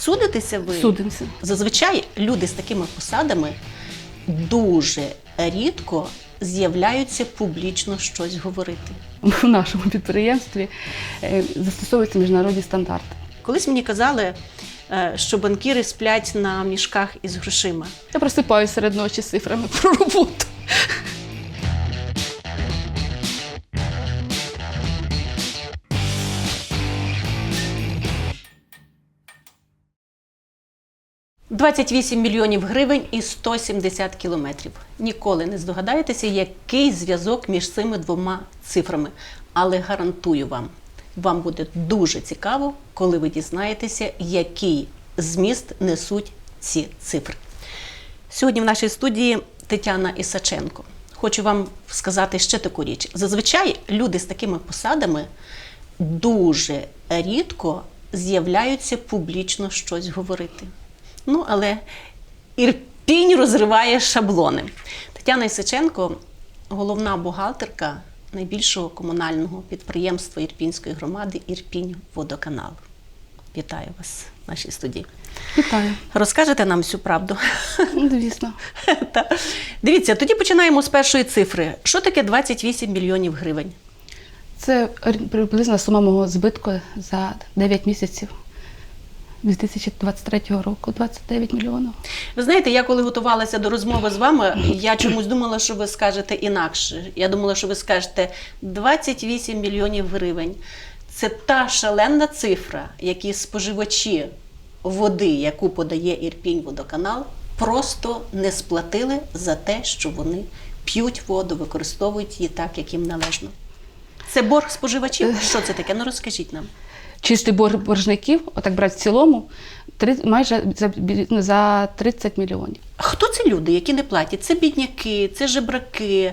Судитеся ви? Судимося. Зазвичай люди з такими посадами дуже рідко з'являються публічно щось говорити. В нашому підприємстві е, застосовуються міжнародні стандарти. Колись мені казали, е, що банкіри сплять на мішках із грошима. Я просипаюся серед ночі з цифрами про роботу. – 28 мільйонів гривень і 170 кілометрів. Ніколи не здогадаєтеся, який зв'язок між цими двома цифрами. Але гарантую вам, вам буде дуже цікаво, коли ви дізнаєтеся, який зміст несуть ці цифри. Сьогодні в нашій студії Тетяна Ісаченко. Хочу вам сказати ще таку річ. Зазвичай люди з такими посадами дуже рідко з'являються публічно щось говорити. Ну, але Ірпінь розриває шаблони. Тетяна Ісаченко головна бухгалтерка найбільшого комунального підприємства Ірпінської громади Ірпінь Водоканал. Вітаю вас в нашій студії. Вітаю. Розкажете нам всю правду. Ну, Звісно. Дивіться, тоді починаємо з першої цифри. Що таке 28 мільйонів гривень? Це приблизна сума мого збитку за 9 місяців 2023 року 29 мільйонів. Ви знаєте, я коли готувалася до розмови з вами, я чомусь думала, що ви скажете інакше. Я думала, що ви скажете 28 мільйонів гривень. Це та шалена цифра, які споживачі води, яку подає Ірпінь водоканал, просто не сплатили за те, що вони п'ють воду, використовують її так, як їм належно. Це борг споживачів? Що це таке? Ну розкажіть нам. Чистий борг боржників, отак брати в цілому, три- майже за, ну, за 30 мільйонів. Хто це люди, які не платять? Це бідняки, це жебраки,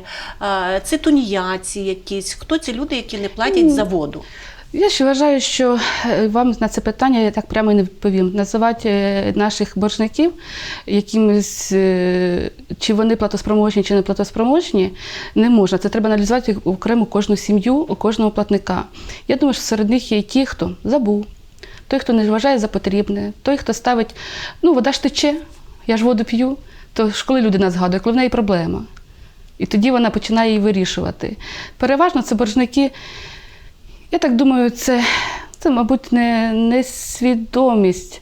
це туніяці якісь. Хто ці люди, які не платять за воду? Я ще вважаю, що е, вам на це питання я так прямо і не відповім. Називати е, наших боржників якимись, е, чи вони платоспроможні, чи не платоспроможні, не можна. Це треба аналізувати окремо кожну сім'ю, кожного платника. Я думаю, що серед них є і ті, хто забув, той, хто не вважає за потрібне, той, хто ставить, ну, вода ж тече, я ж воду п'ю. То ж коли людина згадує, коли в неї проблема. І тоді вона починає її вирішувати. Переважно це боржники. Я так думаю, це, це мабуть, не, не свідомість,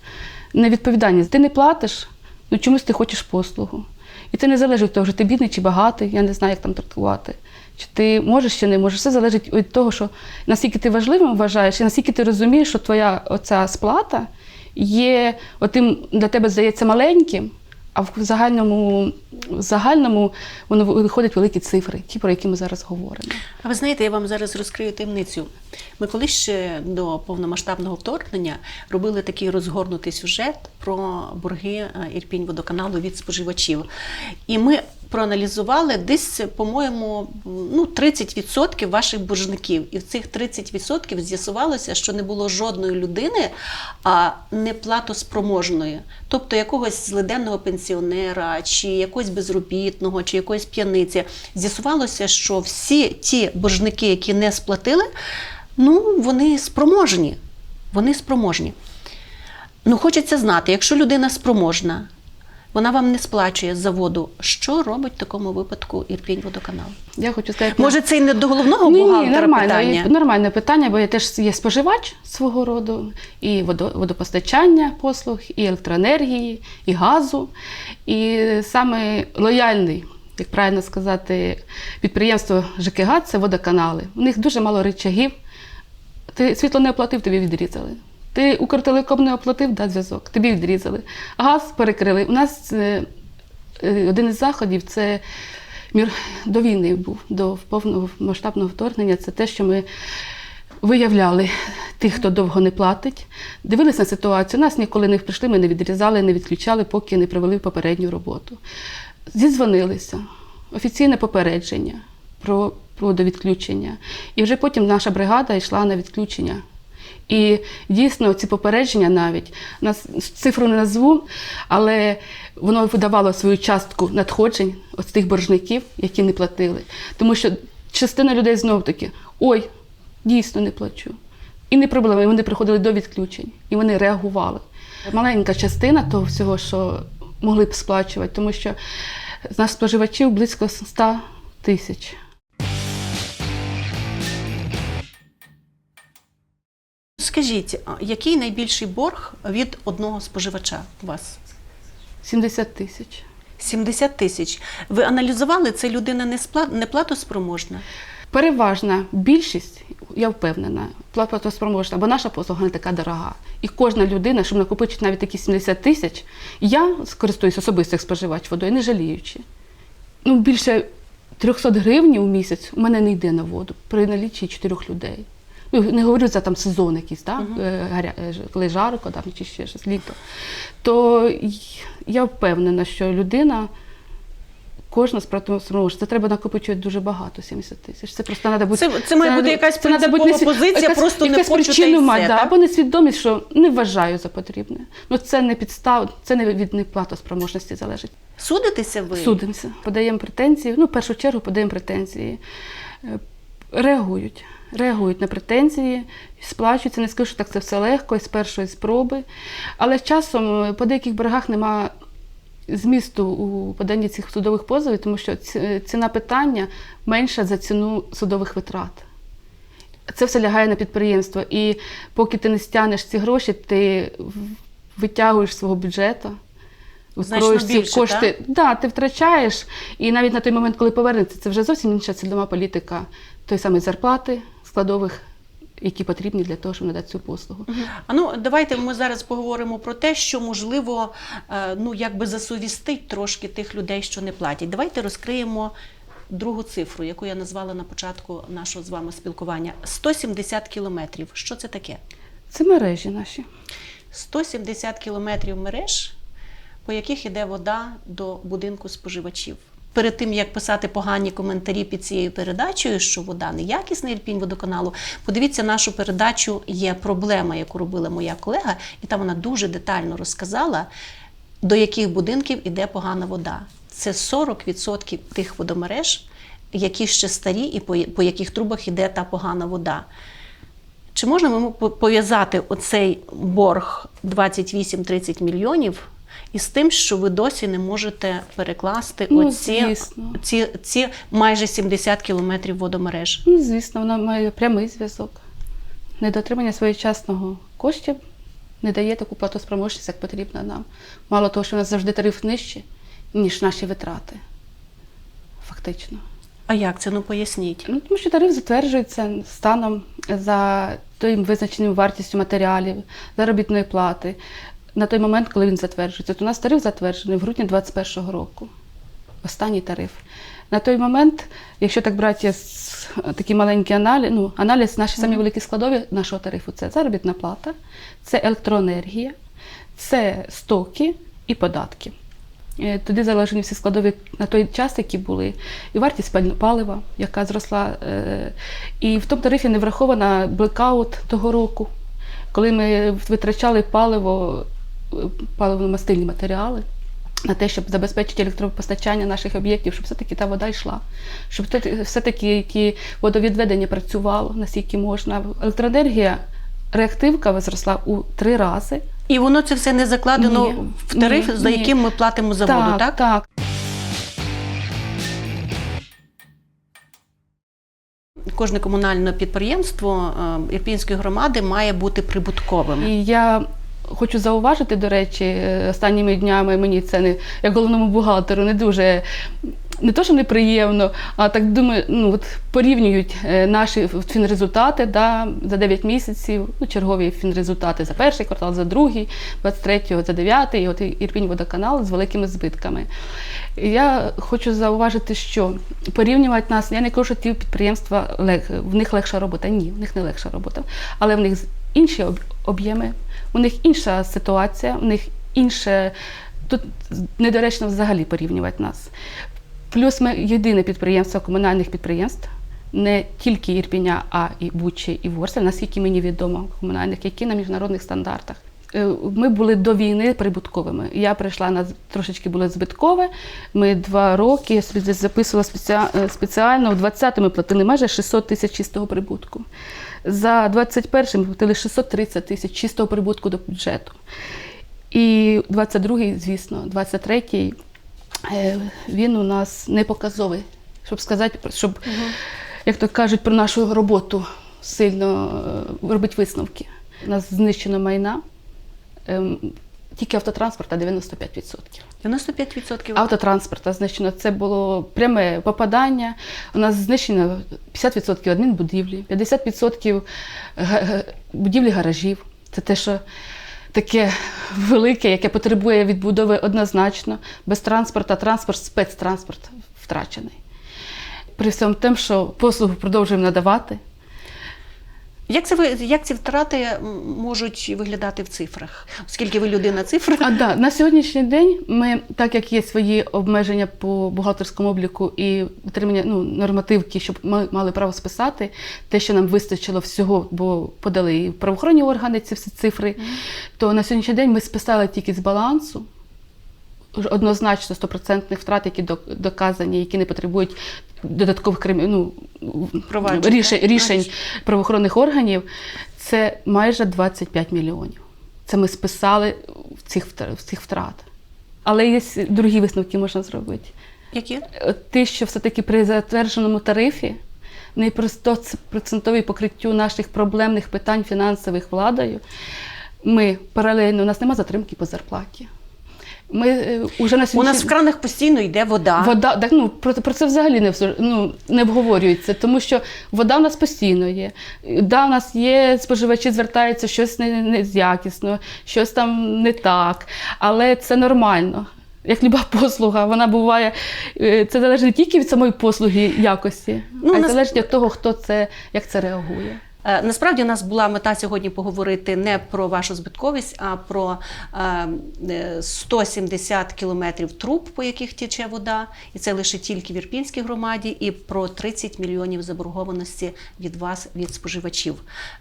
не відповідальність. Ти не платиш, ну чомусь ти хочеш послугу. І це не залежить від того, що ти бідний чи багатий, я не знаю, як там трактувати. Чи ти можеш, чи не можеш. Все залежить від того, що наскільки ти важливим вважаєш, і наскільки ти розумієш, що твоя оця сплата є отим для тебе здається маленьким, а в загальному, в загальному воно виходять великі цифри, ті, про які ми зараз говоримо. А ви знаєте, я вам зараз розкрию таємницю. Ми колись ще до повномасштабного вторгнення робили такий розгорнутий сюжет про борги е, Ірпінь водоканалу від споживачів. І ми проаналізували десь, по-моєму, ну, 30% ваших боржників. І в цих 30% з'ясувалося, що не було жодної людини, а неплатоспроможної, тобто якогось злиденного пенсіонера, чи якогось безробітного, чи якоїсь п'яниці. З'ясувалося, що всі ті боржники, які не сплатили, ну, вони спроможні. Вони спроможні. Ну, хочеться знати, якщо людина спроможна, вона вам не сплачує за воду, що робить в такому випадку Ірпінь водоканал? Я хочу сказати, Може, це і не до головного ні, ні, нормально, питання? і- нормальне питання, бо я теж є споживач свого роду, і водо- водопостачання послуг, і електроенергії, і газу. І саме лояльний, як правильно сказати, підприємство ЖКГ це водоканали. У них дуже мало речагів. Ти світло не оплатив, тобі відрізали. Ти Укртелеком не оплатив, да, зв'язок, тобі відрізали. Газ перекрили. У нас е, е, один із заходів це мір до війни був, до повного масштабного вторгнення. Це те, що ми виявляли тих, хто довго не платить, дивилися на ситуацію. Нас ніколи не прийшли, ми не відрізали, не відключали, поки не провели попередню роботу. Зізвонилися, офіційне попередження про, про до відключення. І вже потім наша бригада йшла на відключення. І дійсно ці попередження навіть цифру не назву, але воно видавало свою частку надходжень з тих боржників, які не платили. Тому що частина людей знов таки: ой, дійсно не плачу. І не проблема, і вони приходили до відключень, і вони реагували. Маленька частина того всього, що могли б сплачувати, тому що з нас споживачів близько 100 тисяч. Скажіть, який найбільший борг від одного споживача у вас? 70 тисяч. 70 тисяч. Ви аналізували, це людина не платоспроможна? Переважна більшість, я впевнена, платоспроможна, бо наша послуга не така дорога. І кожна людина, щоб накопичити навіть такі 70 тисяч, я скористуюсь особисто як споживач водою, не жаліючи. Ну, більше 300 гривень у місяць у мене не йде на воду при наліччі чотирьох людей. Ну, не говорю за там сезон якийсь, так? е, гаря- е, коли жарко там, чи ще щось літо. То я впевнена, що людина. Кожна спроможна. Це треба накопичувати дуже багато, 70 тисяч. Це просто треба бути. Це- це має бути якась це надо бути позиція, якась- просто не якась хочу, причину мати, да, або несвідомість, що не вважаю за потрібне. Ну це не підстав, це не від неплатоспроможності залежить. Судитеся ви? Судимося, подаємо претензії. Ну, в першу чергу подаємо претензії. Е, Реагують. Реагують на претензії, сплачуються. Не скажу, що так це все легко з першої спроби. Але з часом е, по деяких берегах нема змісту у поданні цих судових позовів, тому що ціна питання менша за ціну судових витрат. Це все лягає на підприємство. І поки ти не стягнеш ці гроші, ти витягуєш з свого бюджету. Значно ці більше, кошти. Да, ти втрачаєш, і навіть на той момент, коли повернеться, це вже зовсім інша цільова політика той самої зарплати складових, які потрібні для того, щоб надати цю послугу. А ну давайте ми зараз поговоримо про те, що можливо е, ну якби засовістить трошки тих людей, що не платять. Давайте розкриємо другу цифру, яку я назвала на початку нашого з вами спілкування: 170 кілометрів. Що це таке? Це мережі наші. 170 кілометрів мереж, по яких йде вода до будинку споживачів. Перед тим як писати погані коментарі під цією передачею, що вода неякісна Ірпінь водоканалу, подивіться нашу передачу. Є проблема, яку робила моя колега, і там вона дуже детально розказала, до яких будинків іде погана вода. Це 40% тих водомереж, які ще старі, і по, яких трубах іде та погана вода. Чи можна ми по- пов'язати оцей борг 28-30 мільйонів із тим, що ви досі не можете перекласти Ну, оці, ці, ці майже 70 кілометрів водомереж? Ну, звісно, вона має прямий зв'язок. Недотримання своєчасного коштів не дає таку платоспроможність, як потрібно нам. Мало того, що у нас завжди тариф нижчий, ніж наші витрати. Фактично. А як це? Ну поясніть. Ну, тому що тариф затверджується станом за тим визначеним вартістю матеріалів, заробітної плати на той момент, коли він затверджується. От у нас тариф затверджений в грудні 2021 року. Останній тариф. На той момент, якщо так брати такий маленький аналіз, ну, аналіз наші самі великі складові нашого тарифу це заробітна плата, це електроенергія, це стоки і податки. Е, Туди заложені всі складові на той час, які були, і вартість палива, яка зросла. е, І в тому тарифі не врахована блекаут того року, коли ми витрачали паливо, паливно-мастильні матеріали на те, щоб забезпечити електропостачання наших об'єктів, щоб все-таки та вода йшла, щоб все- все-таки які водовідведення працювало, наскільки можна. Електроенергія, реактивка зросла у три рази. І воно це все не закладено Ні, в тариф, ні, за ні. яким ми платимо за воду, так? так. Кожне комунальне підприємство е, Ірпінської громади має бути прибутковим. І я хочу зауважити, до речі, е, останніми днями мені це не як головному бухгалтеру не дуже. Не то, що неприємно, а так думаю, ну от порівнюють е, наші фінрезультати да, за 9 місяців, ну, чергові фінрезультати за перший квартал, за другий, 23-го, за 9-й, і от Ірпінь водоканал з великими збитками. Я хочу зауважити, що порівнювати нас, я не кажу, що ті підприємства в них легша робота. Ні, в них не легша робота, але в них інші об'єми, у них інша ситуація, у них інше. Тут недоречно взагалі порівнювати нас. Плюс ми єдине підприємство комунальних підприємств, не тільки Ірпіня, а і Бучі, і Ворсель, наскільки мені відомо, комунальних, які на міжнародних стандартах. Е, Ми були до війни прибутковими. Я прийшла на трошечки було збиткове. Ми два роки я записувала е, спеціально. У 20-му платили майже 600 тисяч чистого прибутку. За 21-м ми платили 630 тисяч чистого прибутку до бюджету. І 22-й, звісно, 23-й, е, він у нас не показовий, щоб сказати, щоб, як то кажуть, про нашу роботу сильно робити висновки. У нас знищено майна, тільки автотранспорта 95%. 95%. Автотранспорта знищено. Це було пряме попадання. У нас знищено 50% адмінбудівлі, 50% га- га- будівлі гаражів. Це те, що таке велике, яке потребує відбудови однозначно. Без транспорту, транспорт, спецтранспорт втрачений. При всьому тим, що послугу продовжуємо надавати. Як це ви як ці втрати можуть виглядати в цифрах? Оскільки ви людина цифр, А да, на сьогоднішній день ми, так як є свої обмеження по бухгалтерському обліку і отримання ну, нормативки, щоб ми мали право списати, те, що нам вистачило всього, бо подали і правоохоронні органи ці всі цифри, то на сьогоднішній день ми списали тільки з балансу. Однозначно 100% втрат, які док- доказані, які не потребують додаткових крим- ну, рішень, рішень правоохоронних органів, це майже 25 мільйонів. Це ми списали в цих, в цих втрат. Але є другі висновки можна зробити. які? От Те, що все-таки при затвердженому тарифі не при 100% покриттю наших проблемних питань фінансових владою, ми паралельно, у нас немає затримки по зарплаті. Ми е, уже на У нас в кранах постійно йде вода. Вода, так, ну, про, про це взагалі не, ну, не обговорюється, тому що вода в нас постійно є. Да, у нас є споживачі, звертаються, щось не, не якісно, щось там не так, але це нормально. Як люба послуга, вона буває, е, це залежить не тільки від самої послуги якості, Ну, а й нас- залежить від того, хто це, як це реагує. Е, Насправді у нас була мета сьогодні поговорити не про вашу збитковість, а про е, е, 170 кілометрів труб, по яких тече вода, і це лише тільки в Ірпінській громаді, і про 30 мільйонів заборгованості від вас, від споживачів.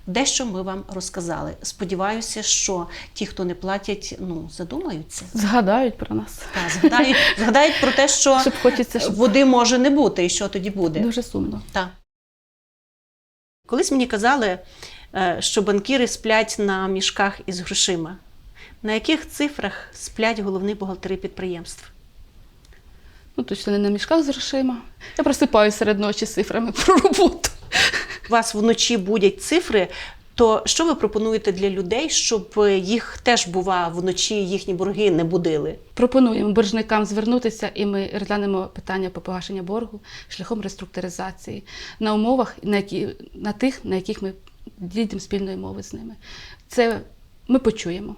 Дещо ми вам розказали. Сподіваюся, що ті, хто не платять, ну задумаються. Згадають про нас. Та, згадають, згадають про те, що Щоб хочеться, щоб води може не бути, і що тоді буде. дуже сумно. Так. Колись мені казали, е, що банкіри сплять на мішках із грошима. На яких цифрах сплять головні бухгалтери підприємств? Ну, точно не на мішках з грошима. Я просипаюся серед ночі з цифрами про роботу. Вас вночі будять цифри. То що ви пропонуєте для людей, щоб е, їх теж бува вночі їхні борги не будили? Пропонуємо боржникам звернутися, і ми розглянемо питання по погашення боргу шляхом реструктуризації на умовах, на, які, на тих, на яких ми дійдемо спільної мови з ними. Це ми почуємо.